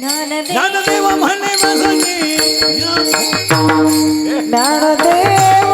ज्ञानदेव म्हणे बसकी ज्ञानदेव